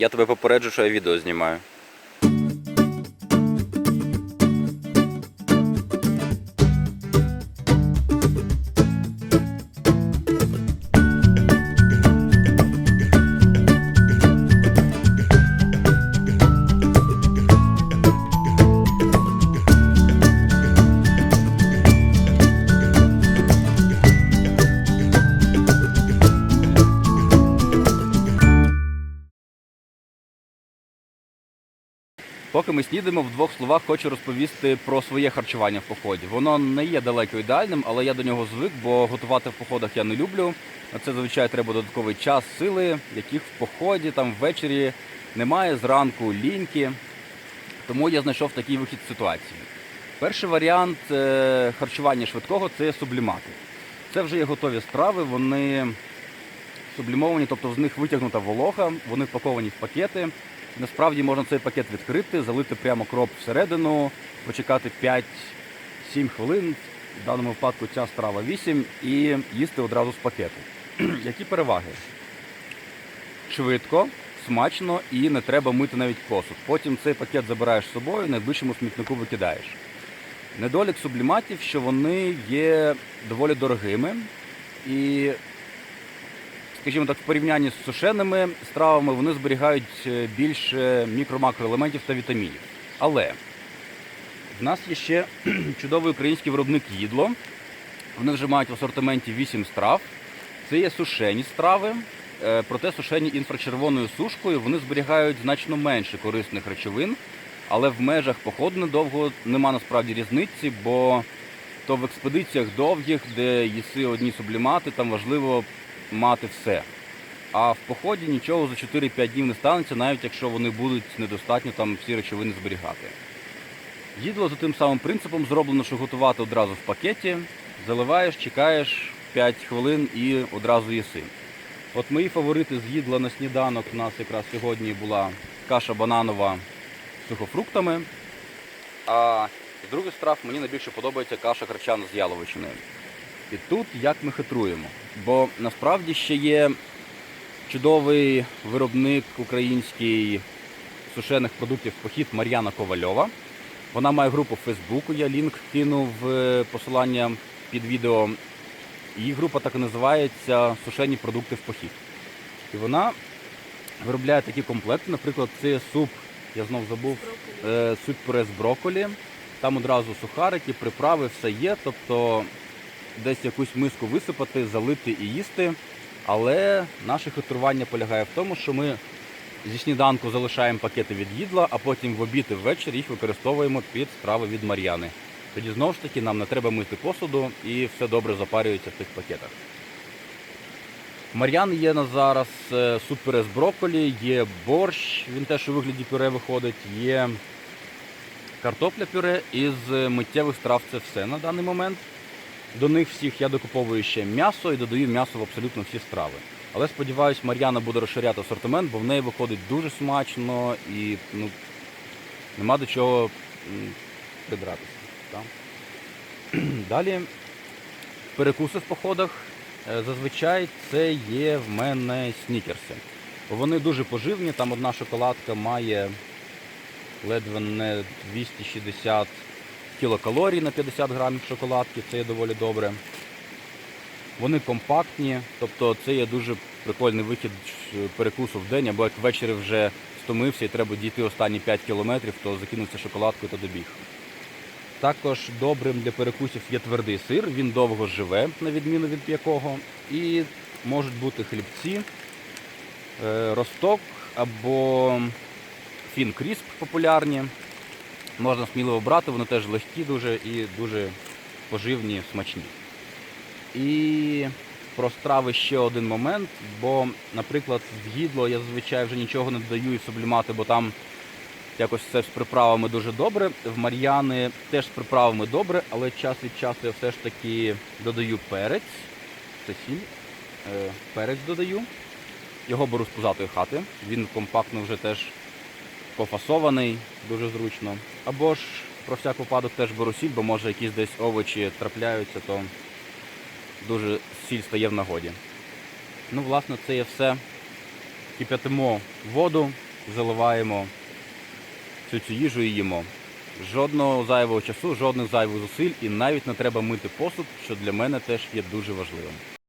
Я тебе попереджу, що я відео знімаю. Поки ми снідаємо, в двох словах хочу розповісти про своє харчування в поході. Воно не є далеко ідеальним, але я до нього звик, бо готувати в походах я не люблю. На це зазвичай треба додатковий час, сили, яких в поході там ввечері немає, зранку ліньки. Тому я знайшов такий вихід з ситуації. Перший варіант е, харчування швидкого це сублімати. Це вже є готові страви, вони сублімовані, тобто з них витягнута волога, вони впаковані в пакети. Насправді можна цей пакет відкрити, залити прямо кроп всередину, почекати 5-7 хвилин. В даному випадку ця страва 8 і їсти одразу з пакету. Які переваги? Швидко, смачно і не треба мити навіть посуд. Потім цей пакет забираєш з собою, найближчому смітнику викидаєш. Недолік субліматів, що вони є доволі дорогими і скажімо так, в порівнянні з сушеними стравами вони зберігають е, більше мікро-макроелементів та вітамінів. Але в нас є ще чудовий український виробник їдло. Вони вже мають в асортименті 8 страв. Це є сушені страви, е, проте сушені інфрачервоною сушкою вони зберігають значно менше корисних речовин, але в межах походу недовго нема насправді різниці, бо то в експедиціях довгих, де їси одні сублімати, там важливо мати все. А в поході нічого за 4-5 днів не станеться, навіть якщо вони будуть недостатньо там всі речовини зберігати. Їдло за тим самим принципом зроблено, що готувати одразу в пакеті, заливаєш, чекаєш 5 хвилин і одразу їси. От мої фаворити з їдла на сніданок у нас якраз сьогодні була каша бананова з сухофруктами. А з других страв мені найбільше подобається каша харчана з яловичиною. І тут як ми хитруємо. Бо насправді ще є чудовий виробник український сушених продуктів похід Мар'яна Ковальова. Вона має групу в Фейсбуку, я лінк кинув е, посилання під відео. Її група так і називається Сушені продукти в похід. І вона виробляє такі комплекти. Наприклад, це суп, я знов забув, е, суп з брокколі. Там одразу сухарики, приправи, все є. Тобто десь якусь миску висипати, залити і їсти. Але наше хитрування полягає в тому, що ми зі сніданку залишаємо пакети від їдла, а потім в обід і ввечері їх використовуємо під страви від Мар'яни. Тоді знову ж таки нам не треба мити посуду і все добре запарюється в тих пакетах. В Мар'яни є на зараз е, з брокколі, є борщ, він теж у вигляді пюре виходить, є картопля пюре із миттєвих страв це все на даний момент. До них всіх я докуповую ще м'ясо і додаю м'ясо в абсолютно всі страви. Але сподіваюсь, Мар'яна буде розширяти асортимент, бо в неї виходить дуже смачно і ну, нема до чого придратися. Так? Далі перекуси в походах. Е, Зазвичай це є в мене снікерси. Вони дуже поживні, там одна шоколадка має ледве не 260 кілокалорій на 50 грамів шоколадки, це є доволі добре. Вони компактні, тобто це є дуже прикольний вихід перекусу в день, або як ввечері вже стомився і треба дійти останні 5 кілометрів, то закинувся шоколадкою та добіг. Також добрим для перекусів є твердий сир, він довго живе, на відміну від м'якого. І можуть бути хлібці, е, росток або фін-крісп популярні. Можна сміливо брати, вони теж легкі дуже і дуже поживні, смачні. І про страви ще один момент, бо, наприклад, в гідло я зазвичай вже нічого не додаю і сублімати, бо там якось все з приправами дуже добре. В Мар'яни теж з приправами добре, але час від часу я все ж таки додаю перець. Це сіль. Е, перець додаю. Його беру з пузатої хати. Він компактно вже теж пофасований, дуже зручно. Або ж про всяк випадок теж беру сіль, бо може якісь десь овочі трапляються, то дуже сіль стає в нагоді. Ну, власне, це є все. Кип'ятимо воду, заливаємо всю цю їжу і їмо. Жодного зайвого часу, жодних зайвих зусиль і навіть не треба мити посуд, що для мене теж є дуже важливим.